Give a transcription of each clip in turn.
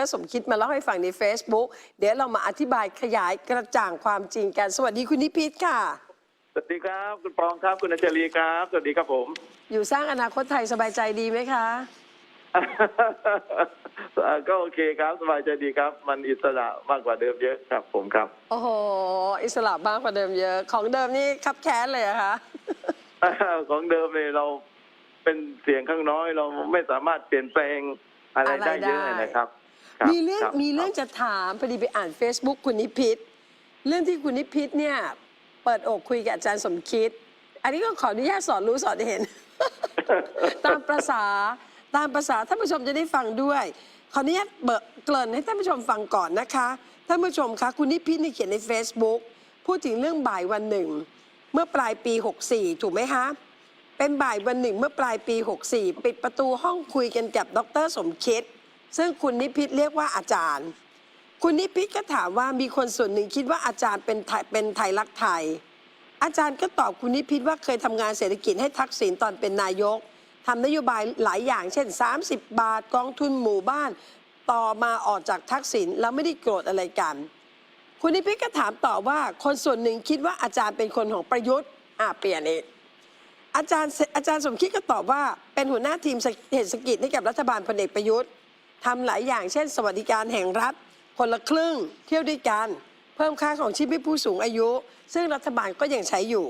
รสมคิดมาเล่าให้ฟังใน Facebook เดี๋ยวเรามาอธิบายขยายกระจ่างความจริงกัน สวัสดีคุณนิพิษค่ะ สวัสดีครับ คุณปองครับคุณอัญชลีครับ สวัสดีครับผม อยู่สร้างอนาคตไทยสบายใจดีไหมคะเอ่อก็โอเคครับสบายใจดีครับ มันอิสระมากกว่าเดิมเยอะครับ ผมครับ โอ้โห อิสระบ้างกว่าเดิมเยอะ ของเดิมนี่คับแค้นเลยเหรอะคะ ของเดิมเนี่ยเราเป็นเสียงข้างน้อยเราไม่สามารถเปลี่ยนแปลงอะไรอะไรได้เยอะได้นะครับ คบมีเรื่องคบมีเรื่องจะถามพอดีไปอ่าน Facebook คุณนิพิษเรื่องที่คุณนิพิษเนี่ย เปิดอกคุยกับอาจารย์สมคิด อันนี้ก็ขออนุญาตสอนรู้สอนเห็น ตามประษาตามประษาท่านผู้ชมจะได้ฟังด้วย ขออนุญาตเบิกเกริ่นให้ท่านผู้ชมฟังก่อนนะคะท่านผู้ชมคะคุณนิพิษนี่เขียนใน Facebook พูดถึงเรื่องบ่ายวันหนึ่ง เมื่อปลายปี 64 ถูกไหมคะ เป็นบ่ายวันหนึ่งเมื่อปลายปี 64 ปิดประตูห้องคุยกันกับดรสมคิด ซึ่งคุณนิพิษเรียกว่าอาจารย์ คุณนิพิษก็ถามว่ามีคนส่วนหนึ่งคิดว่าอาจารย์เป็นไทยเป็นไทยรักไทย อาจารย์ก็ตอบคุณนิพิษว่าเคยทำงานเศรษฐกิจให้ทักษิณตอนเป็นนายกทำนโยบายหลายอย่างเช่น 30 บาทกองทุนหมู่บ้าน ต่อมาออกจากทักษิณแล้วไม่ได้โกรธอะไรกัน คุณนิพิษก็ถามต่อว่าคนส่วนหนึ่งคิดว่าอาจารย์เป็นคนของประยุทธ์อะเปลี่ยนอีกอาจารย์อาจารย์สมคิดก็ตอบว่าเป็นหัวหน้าทีมเศรษฐกิจให้กับรัฐบาลพลเอกประยุทธ์ ทำหลายอย่างเช่น สวัสดิการแห่งรัฐคนละครึ่งเที่ยวด้วยกัน เพิ่มค่าของชีพให้ผู้สูงอายุ ซึ่งรัฐบาลก็ยังใช้อยู่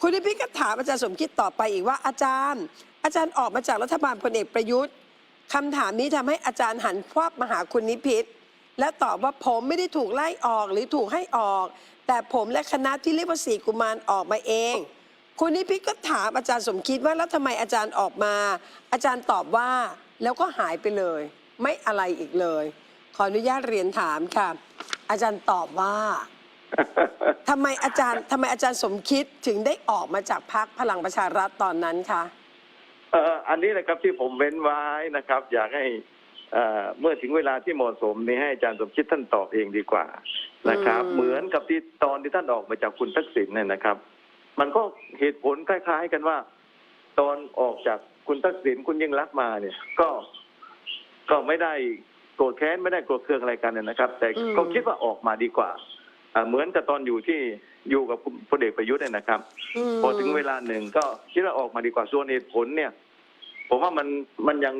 คุณนิพิษก็ถามอาจารย์สมคิดต่อไปอีกว่าอาจารย์ อาจารย์ออกมาจากรัฐบาลพลเอกประยุทธ์คำถามนี้ทำให้อาจารย์หันควับมาหาคุณนิพิษและตอบว่าผมไม่ได้ถูกไล่ออกหรือถูกให้ออก แต่ผมและคณะที่เรียกว่าสี่กุมารออกมาเอง คุณนิพิษก็ถามอาจารย์สมคิดว่าแล้วทำไมอาจารย์ออกมา อาจารย์ตอบว่าแล้วก็หายไปเลย ไม่อะไรอีกเลย ขออนุญาตเรียนถามค่ะ อาจารย์ตอบว่าทำไมอาจารย์ทำไมอาจารย์สมคิดถึงได้ออกมาจากพักพลังประชารัฐตอนนั้นคะเอ่ออันนี้นะครับที่ผมเว้นไว้นะครับ อยากให้เอ่อเมื่อถึงเวลาที่เหมาะสมนี้ให้อาจารย์สมคิดท่านตอบเองดีกว่านะครับอืมเหมือนกับที่ตอนที่ท่านออกมาจากคุณทักษิณเนี่ยนะครับ มันก็เหตุผลคล้าย ๆ กันว่า ตอนออกจากคุณทักษิณคุณยิ่งรักษณ์มาเนี่ย ก็ ก็ไม่ได้โกรธแค้นไม่ได้โกรธเคืองอะไรกันเนี่ยนะครับ แต่อืม ก็คิดว่าออกมาดีกว่าอ่าเหมือนกับตอนอยู่ที่อยู่กับคุณพลเอกประยุทธ์เนี่ยนะครับ ม พอถึงเวลาหนึ่งก็คิดว่าออกมาดีกว่าส่วนเหตุผลเนี่ย ผมว่ามันมันยัง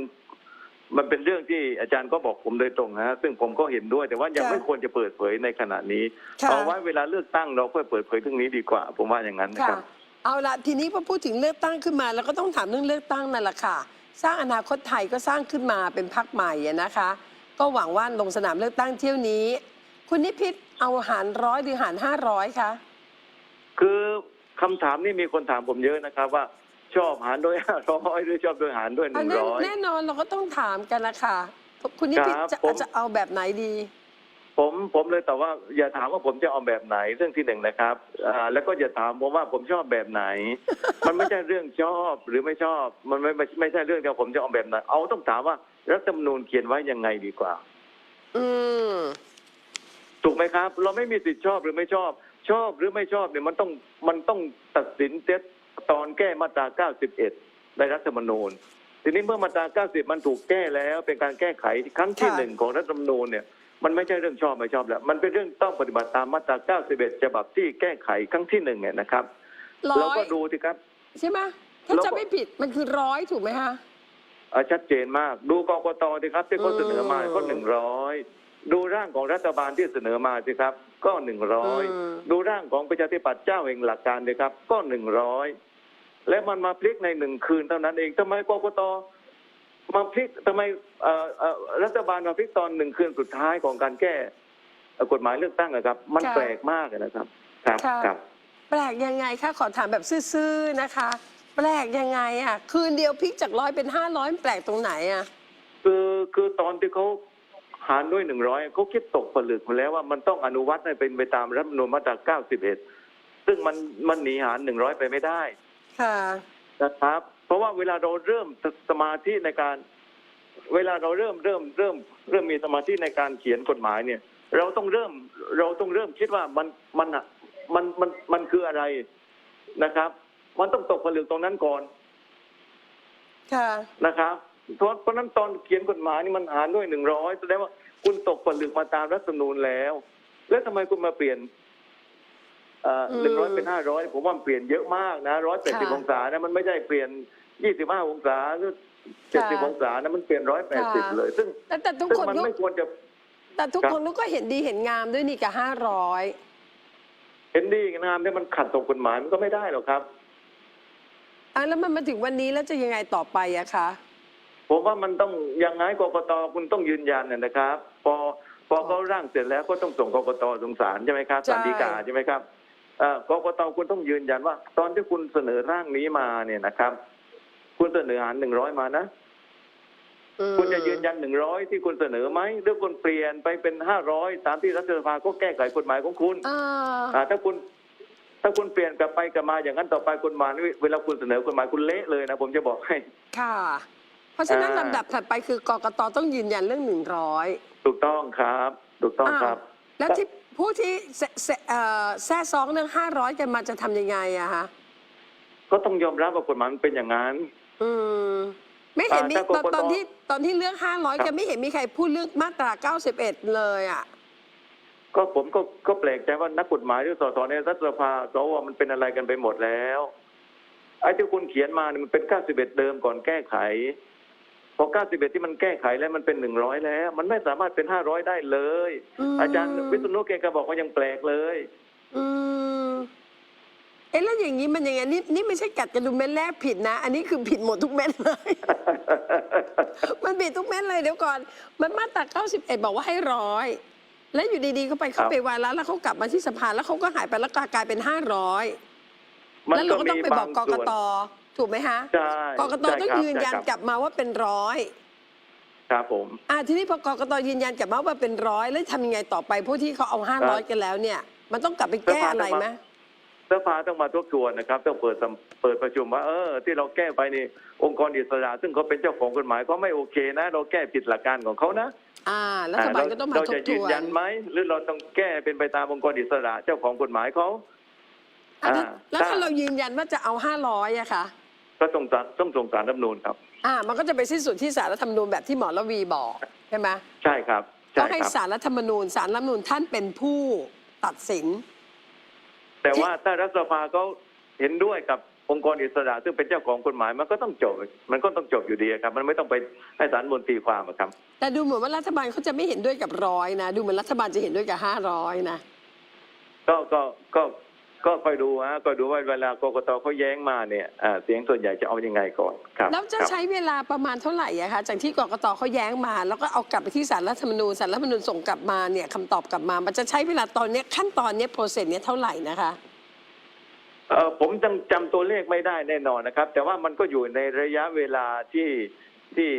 มันเป็นเรื่องที่อาจารย์ก็บอกผมโดยตรงนะฮะซึ่งผมก็เห็นด้วย แต่ว่ายังค่ะไม่ควรจะเปิดเผยในขณะนี้ค่ะ เอาไว้เวลาเลือกตั้งเราค่อยเปิดเผยเรื่องนี้ดีกว่า ผมว่าอย่างนั้นนะค่ะ ครับ เอาละทีนี้พอพูดถึงเลือกตั้งขึ้นมา แล้วก็ต้องถามเรื่องเลือกตั้งนั่นแหละค่ะ สร้างอนาคตไทยก็สร้างขึ้นมาเป็นพรรคใหม่อะนะคะ ก็หวังว่าลงสนามเลือกตั้งเที่ยวนี้ คุณนิพิษเอาหารร้อยหรือหารห้าร้อยคะคือคำถามนี้มีคนถามผมเยอะนะครับว่าชอบหารด้วยห้าร้อยหรือชอบด้วยหารด้วยหอันนึ่งนั้นร้อยแน่นอนเราก็ต้องถามกันละค่ะคุณนิพิษครับจะผมจะเอาแบบไหนดี ผมผมเลยแต่ว่าอย่าถามว่าผมจะเอาแบบไหนเรื่องที่หนึ่งนะครับอ่าแล้วก็อย่าถามผมว่าผมชอบแบบไหน มันไม่ใช่เรื่องชอบหรือไม่ชอบ มันไม่ไม่ไม่ใช่เรื่องที่ว่าผมจะเอาแบบไหนเอาต้องถามว่ารัฐธรรมนูญเขียนไว้ยังไงดีกว่า อืม ถูกไหมครับ เราไม่มีสิทธิ์ชอบหรือไม่ชอบ ชอบหรือไม่ชอบเนี่ยมันต้องมันต้องตัดสินเซตตอนแก้มาตรา 91 ในรัฐธรรมนูญ ทีนี้เมื่อมาตรา 90 มันถูกแก้แล้ว เป็นการแก้ไขครั้งที่ค่ะ หนึ่งของรัฐธรรมนูญเนี่ย มันไม่ใช่เรื่องชอบไม่ชอบแล้ว มันเป็นเรื่องต้องปฏิบัติตามมาตรา 91 ฉบับที่แก้ไขครั้งที่หนึ่งเนี่ยนะครับ ร้เราอยก็ดูสิครับ ใช่ไหมถ้าแล้วก็ จะไม่ผิดมันคือร้อยถูกไหมคะ อ่าชัดเจนมาก ดูกกตสิครับที่เขาอืมเสนอมาก็หนึ่งร้อยดูร่างของรัฐบาลที่เสนอมาสิครับ ก็หนึ่งร้อยอืมดูร่างของประชาธิปัตย์เจ้าแห่งหลักการเลยครับ ก็หนึ่งร้อยและมันมาพลิกในหนึ่งคืนเท่านั้นเองทำไมกกต มาพลิกทำไมเอ่อเอ่อรัฐบาลมาพลิกตอนหนึ่งคืนสุดท้ายของการแก้เอ่อกฎหมายเลือกตั้งอะครับ มันค่ะแปลกมากเลยนะครับ ครับค่ะครับ แปลกยังไงคะขอถามแบบซื่อๆนะคะ แปลกยังไงอะ คืนเดียวพลิกจากร้อยเป็นห้าร้อยแปลกตรงไหนอะคือคือตอนที่เขาหารด้วยหนึ่งร้อยเขาคิดตกผลึกมาแล้วว่ามันต้องอนุวัตให้เป็นไปตามรัฐธรรมนูญมาตรา91ซึ่งมันมันหนีหารหนึ่งร้อยไปไม่ได้ ค่ะนะครับ เพราะว่าเวลาเราเริ่มสสมาธิในการ เวลาเราเริ่มเริ่มเริ่มเริ่มมีสมาธิในการเขียนกฎหมายเนี่ย เราต้องเริ่มเราต้องเริ่มคิดว่ามันมันอะมันมันมันคืออะไรนะครับ มันต้องตกผลึกตรงนั้นก่อนค่ะนะครับเพราะเพราะฉะนั้นตอนเขียนกฎหมายนี่มันหารด้วยหนึ่งร้อยแสดงว่าคุณตกผลึกมาตามรัฐธรรมนูญแล้ว แล้วทำไมคุณมาเปลี่ยน หนึ่งร้อยเป็นห้าร้อยผมว่ามันเปลี่ยนเยอะมากนะร้อยแปดสิบค่ะองศานะมันไม่ใช่เปลี่ยนยี่สิบห้าองศาหรือเจ็ดสิบองศานะมันเปลี่ยนร้อยแปดสิบเลย ซึ่งแต่แต่ทุกซึ่งคนมันก็ไม่ควรจะ แต่ทุกครับคนก็เห็นดีเห็นงามด้วยนี่กับห้าร้อยเห็นดีงามเนี่ยมันขัดต่อกฎหมายมันก็ไม่ได้หรอกครับอะแล้วมันมาถึงวันนี้แล้วจะยังไงต่อไปอะคะผมว่ามันต้องยังไงกกตคุณต้องยืนยันน่ะนะครับ พอพอเขาร่างเสร็จแล้วก็ต้องส่งกกตส่งศาลใช่ไหมครับใช่ศาลฎีกาใช่ไหมครับ เอ่อกกตคุณต้องยืนยันว่า ตอนที่คุณเสนอร่างนี้มาเนี่ยนะครับ คุณเสนอหารหนึ่งร้อยมานะอืมคุณจะยืนยันหนึ่งร้อยที่คุณเสนอไหมหรือคุณเปลี่ยนไปเป็นห้าร้อยตามที่รัฐสภาก็แก้ไขกฎหมายของคุณอ่าอ่าถ้าคุณ ถ้าคุณเปลี่ยนกลับไปกลับมาอย่างนั้นต่อไปกฎหมายนี่เวลาคุณเสนอกฎหมายคุณเละเลยนะผมจะบอกให้ ค่ะ เพราะฉะนั้นอ่าลำดับถัดไปคือกกตต้องยืนยันเรื่องหนึ่งร้อยถูกต้องครับ ถูกต้องครับ แล้วที่ผู้ที่แซแซเอ่อแซ่ซองเรื่องห้าร้อยกันมาจะทำยังไงอะคะก็ต้องยอมรับว่ากฎหมายมันเป็นอย่างนั้น อืมไม่เห็นมีอ่าถ้าตอนกกต ตอนที่ตอนที่เรื่องห้าร้อยครับกันไม่เห็นมีใครพูดเรื่องมาตราเก้าสิบเอ็ดเลยอะก็ผมก็ก็แปลกใจว่านักกฎหมายที่สสในรัฐสภาสวมันเป็นอะไรกันไปหมดแล้วไอ้ที่คุณเขียนมาเนี่ยมันเป็น 91 เดิมก่อนแก้ไข พอ 91 ที่มันแก้ไขแล้วมันเป็น 100 แล้ว มันไม่สามารถเป็น 500 ได้เลยมอาจารย์วิษณุเกก็บอกว่ายังแปลกเลย อืมเอ๊ะแล้วอย่างนี้มันยังไงนี่นี่ไม่ใช่กัดกระดุมเม็ดแรกผิดนะ อันนี้คือผิดหมดทุกเม็ดเลย มันผิดทุกเม็ดเลยเดี๋ยวก่อน มันมาตรา91 บอกว่าให้ร้อยแล้วอยู่ดีๆเขาไปคเข้ารับไปวาระแล้วเขากลับมาที่สภาแล้วเขาก็หายไปแล้วก็กลายเป็น500มันแล้วเราก็ต้องไปบอกกบางกส่วนต ถูกไหมฮะใช่กกตใช่ต้องครับยืนยันใช่ครับกลับมาว่าเป็นร้อยครับผม อ่าทีนี้พอกกตยืนยันกลับมาว่าเป็นร้อยแล้วทำยังไงต่อไปผู้ที่เขาเอา500กันแล้วเนี่ย มันต้องกลับไปแก้อะไรไหม สภาต้องมาทบทวนนะครับ ต้องเปิดสำเปิดประชุมว่าเออ ที่เราแก้ไปนี่องค์กรอิสระ ซึ่งเขาเป็นเจ้าของกฎหมายก็ไม่โอเคนะ เราแก้ผิดหลักการของเขานะอ่ารัฐบาลก็ต้องมาเราทจะบทยืนวนยันไหมหรือเราต้องแก้เป็นไปตามองค์กรอิสระเจ้าของกฎหมายเขา อะแล้วอ่าแล้วถ้าเรายืนยันว่าจะเอา500อะคะ ก็ต้องศาลต้องส่งสารรัฐธรรมนูญครับ อ่า มันก็จะไปสิ้นสุดที่สารรัฐธรรมนูญแบบที่หมอระวีบอกใช่ไหมใช่ครับต้ใช่องให้ครับ สารรัฐธรรมนูญสารรัฐธรรมนูญท่านเป็นผู้ตัดสิน แต่ว่าถ้ารัฐสภาเขาเห็นด้วยกับองค์กรอิสระซึ่งเป็นเจ้าของกฎหมายมันก็ต้องจบ มันก็ต้องจบอยู่ดีครับ มันไม่ต้องไปให้ศาลมนตีความอะครับ แต่ดูเหมือนว่ารัฐบาลเขาจะไม่เห็นด้วยกับร้อยนะ ดูเหมือนรัฐบาลจะเห็นด้วยกับ500นะ ก็ก็ก็ ก็คอยดูฮะก็ดูว่าเวลากกตเขาแย้งมาเนี่ยอ่าเสียงส่วนใหญ่จะเอายังไงก่อนครับแล้วจะครับ ใช้เวลาประมาณเท่าไหร่อะคะจากที่กกตเขาแย้งมา แล้วก็เอากลับไปที่สารรัฐธรรมนูญสารรัฐธรรมนูญส่งกลับมาเนี่ยคำตอบกลับมา มันจะใช้เวลาตอนเนี้ยขั้นตอนเนี้ยโปรเซสเนี้ยเท่าไหร่นะคะ เออผมจำจำตัวเลขไม่ได้แน่นอนนะครับ แต่ว่ามันก็อยู่ในระยะเวลาที่ที่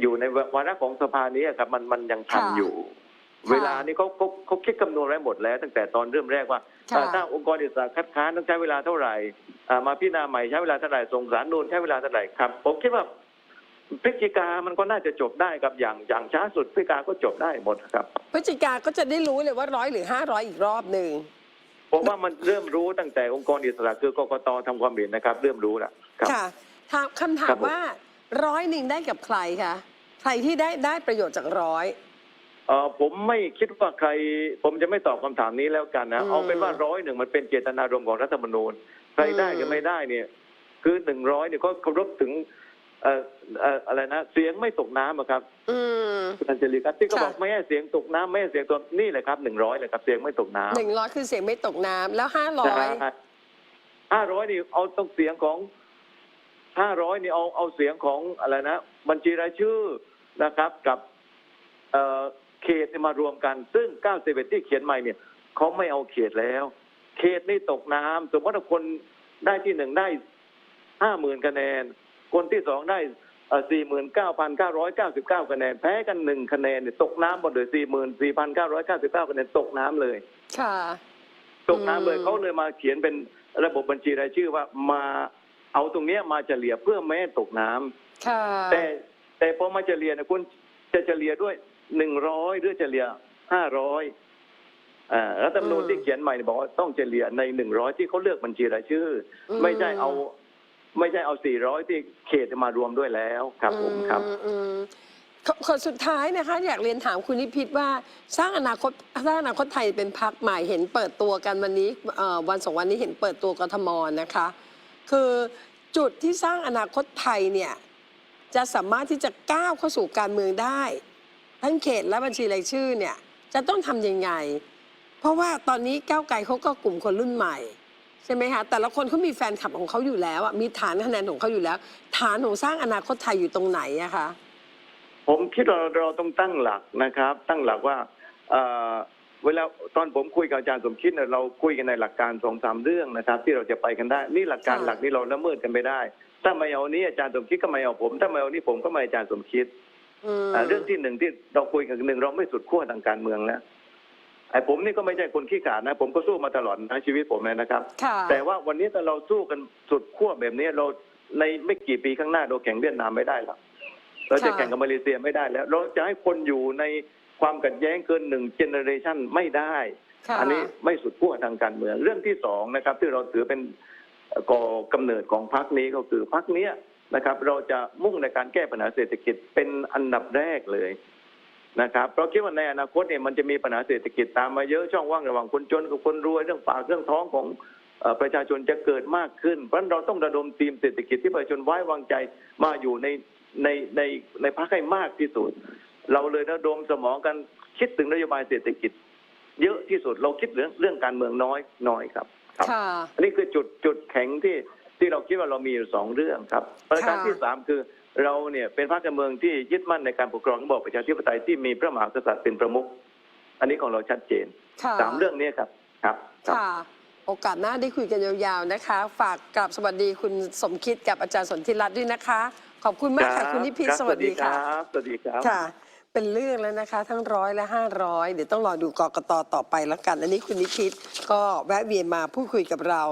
อยู่ในวาระของสภานี้ครับมันมันยังทันค่ะ อยู่ค่ะ เวลานี้เขาเขาเขาคิดคำนวณไว้หมดแล้ว ตั้งแต่ตอนเริ่มแรกว่าค่ะเอ่อถ้าองค์กรอิสระคัดค้านต้องใช้เวลาเท่าไหร่อ่ามาพิจารณาใหม่ใช้เวลาเท่าไหร่ส่งสารนูนใช้เวลาเท่าไหร่ครับ ผมคิดว่าพฤศจิกามันก็น่าจะจบได้ครับอย่างอย่างช้าสุดพฤศจิกาก็จบได้หมดครับพฤศจิกาก็จะได้รู้เลยว่าร้อยหรือ500อีกรอบหนึ่งผมว่ามันเริ่มรู้ตั้งแต่องค์กรอิสระคือกกตทำความเห็นนะครับ เริ่มรู้แล้วครับค่ะถามคำถาครัมบผมว่าร้อยหนึ่งได้กับใครคะใครที่ได้ได้ประโยชน์จากร้อย เออผมไม่คิดว่าใคร ผมจะไม่ตอบคำถามนี้แล้วกันนะอืม เอาเป็นว่าร้อยหนึ่งมันเป็นเจตนารมณ์ของรัฐธรรมนูญใครได้อืมหรือไม่ได้เนี่ย คือหนึ่งร้อยเนี่ยก็เคารพถึงเอ่อเอ่ออะไรนะเสียงไม่ตกน้ำอะครับอืม คุณอัญชลีครับที่เขาค่ะ บอกไม่ให้เสียงตกน้ำไม่ให้เสียงตัวนี่แหละครับหนึ่งร้อยเลยครับเสียงไม่ตกน้ำ หนึ่งร้อยคือเสียงไม่ตกน้ำแล้วห้าร้อย ห้าร้อยนี่เอาต้องเสียงของห้าร้อยนี่เอาเอาเสียงของอะไรนะ บัญชีรายชื่อนะครับ กับ เอ่อ เขตเนี่ยมารวมกัน ซึ่ง 91 ที่เขียนใหม่เนี่ยเขาไม่เอาเขตแล้ว เขตนี่ตกน้ำสมมติว่าคนได้ที่หนึ่งได้ห้าหมื่นคะแนน คนที่สองได้สี่หมื่นเก้าพันเก้าร้อยเก้าสิบเก้าคะแนน แพ้กันหนึ่งคะแนนเนี่ยตกน้ำหมดเลยสี่หมื่นสี่พันเก้าร้อยเก้าสิบเก้าคะแนนตกน้ำเลย ค่ะ ตกน้ำเลยอืมเขาเลยมาเขียนเป็นระบบบัญชีรายชื่อว่ามาเอาตรงเนี้ยมาเฉลี่ยเพื่อไม่ให้ตกน้ำค่ะแต่แต่พอมาเฉลี่ยนะคุณจะเฉลี่ยด้วย หนึ่งร้อยหรือเฉลี่ยห้าร้อยอ่ารัฐธรรมนูญอืมที่เขียนใหม่เนี่ยบอกว่าต้องเฉลี่ยในหนึ่งร้อยที่เขาเลือกบัญชีรายชื่ออมไม่ใช่เอา ไม่ใช่เอา400ที่เขตมารวมด้วยแล้วครับผมครับอืมอืมขคนสุดท้ายนะคะ อยากเรียนถามคุณนิพิษว่าสร้างอนาคตสร้างอนาคตไทยเป็นพักใหม่เห็นเปิดตัวกันวันนี้เอ่อวันสองวันนี้เห็นเปิดตัวกทมนะคะ คือจุดที่สร้างอนาคตไทยเนี่ยจะสามารถที่จะก้าวเข้าสู่การเมืองได้ ทั้งเขตและบัญชีรายชื่อเนี่ยจะต้องทำยังไง เพราะว่าตอนนี้ก้าวไกลเขาก็กลุ่มคนรุ่นใหม่ ใช่ไหมคะแต่ละคนเขามีแฟนคลับของเขาอยู่แล้วอะมีฐานคะแนนของเขาอยู่แล้ว ฐานของสร้างอนาคตไทยอยู่ตรงไหนอะคะผมคิดว่าเราต้องตั้งหลักนะครับ ตั้งหลักว่าเอ่อเวลาตอนผมคุยกับอาจารย์สมคิดเนี่ยเราคุยกันในหลักการสองสามเรื่องนะครับ ที่เราจะไปกันได้ นี่หลักการค่ะหลักนี้เราละเมิดกันไม่ได้ ถ้าไม่เอานี้อาจารย์สมคิดก็ไม่เอาผม ถ้าไม่เอานี้ผมก็ไม่อาจารย์สมคิดอืมอ่า เรื่องที่หนึ่งที่เราคุยกันหนึ่งเราไม่สุดขั้วทางการเมืองแล้วไอ้ผมนี่ก็ไม่ใช่คนขี้ขลาดนะ ผมก็สู้มาตลอดทั้งชีวิตผมเลยนะครับค่ะแต่ว่าวันนี้ถ้าเราสู้กันสุดขั้วแบบนี้เราในไม่กี่ปีข้างหน้าเราแข่งเวียดนามไม่ได้แล้วเราจะค่ะแข่งกับมาเลเซียไม่ได้แล้ว เราจะให้คนอยู่ในความขัดแย้งเกินหนึ่งเจเนอเรชันไม่ได้ค่ะอันี้ไม่สุดขั้วทางการเมือง เรื่องที่สองนะครับ ที่เราถือเป็นก่อกำเนิดของพรรคนี้ก็คือพรรคเนี้ย นะครับ เราจะมุ่งในการแก้ปัญหาเศรษฐกิจเป็นอันดับแรกเลยนะครับเพราะคิดว่าในอนาคตเนี่ยมันจะมีปัญหาเศรษฐกิจตามมาเยอะช่องว่างระหว่างคนจนกับคนรวยเรื่องปากเรื่องท้องของเอ่อประชาชนจะเกิดมากขึ้น เพราะฉะนั้นเราต้องระดมทีมเศรษฐกิจที่ประชาชนไว้วางใจมาอยู่ในในในในพรรคให้มากที่สุด เราเลยระดมสมองกันคิดถึงนโยบายเศรษฐกิจ เยอะที่สุดเราคิดเรื่องเรื่องการเมืองน้อยน้อยครับครับค่ะอันนี้คือจุดจุดแข็งที่ ที่เราคิดว่าเรามีอยู่สองเรื่องครับประการค่ะที่สามคือเราเนี่ยเป็นพรรคการเมืองที่ยึดมั่นในการปกครองระบอบประชาธิปไตยที่มีพระมหากษัตริย์เป็นประมุขอันนี้ของเราชัดเจนค่ะสามเรื่องนี้ครับครับครับค่ะโอกาสหน้าได้คุยกันยาวๆนะคะ ฝากกลับสวัสดีคุณสมคิดกับอาจารย์สนธิรัตน์ด้วยนะคะ ขอบคุณมากค่ะคุณนิพิษรับสวัสดีค่ะรับสวัสดีครับค่ะ เป็นเรื่องแล้วนะคะ ทั้งร้อยและห้าร้อยเดี๋ยวต้องรอดูกกตต่อไปแล้วกัน อันนี้คุณนิพิษก็แวะเวียนมาพูดคุยกับเรา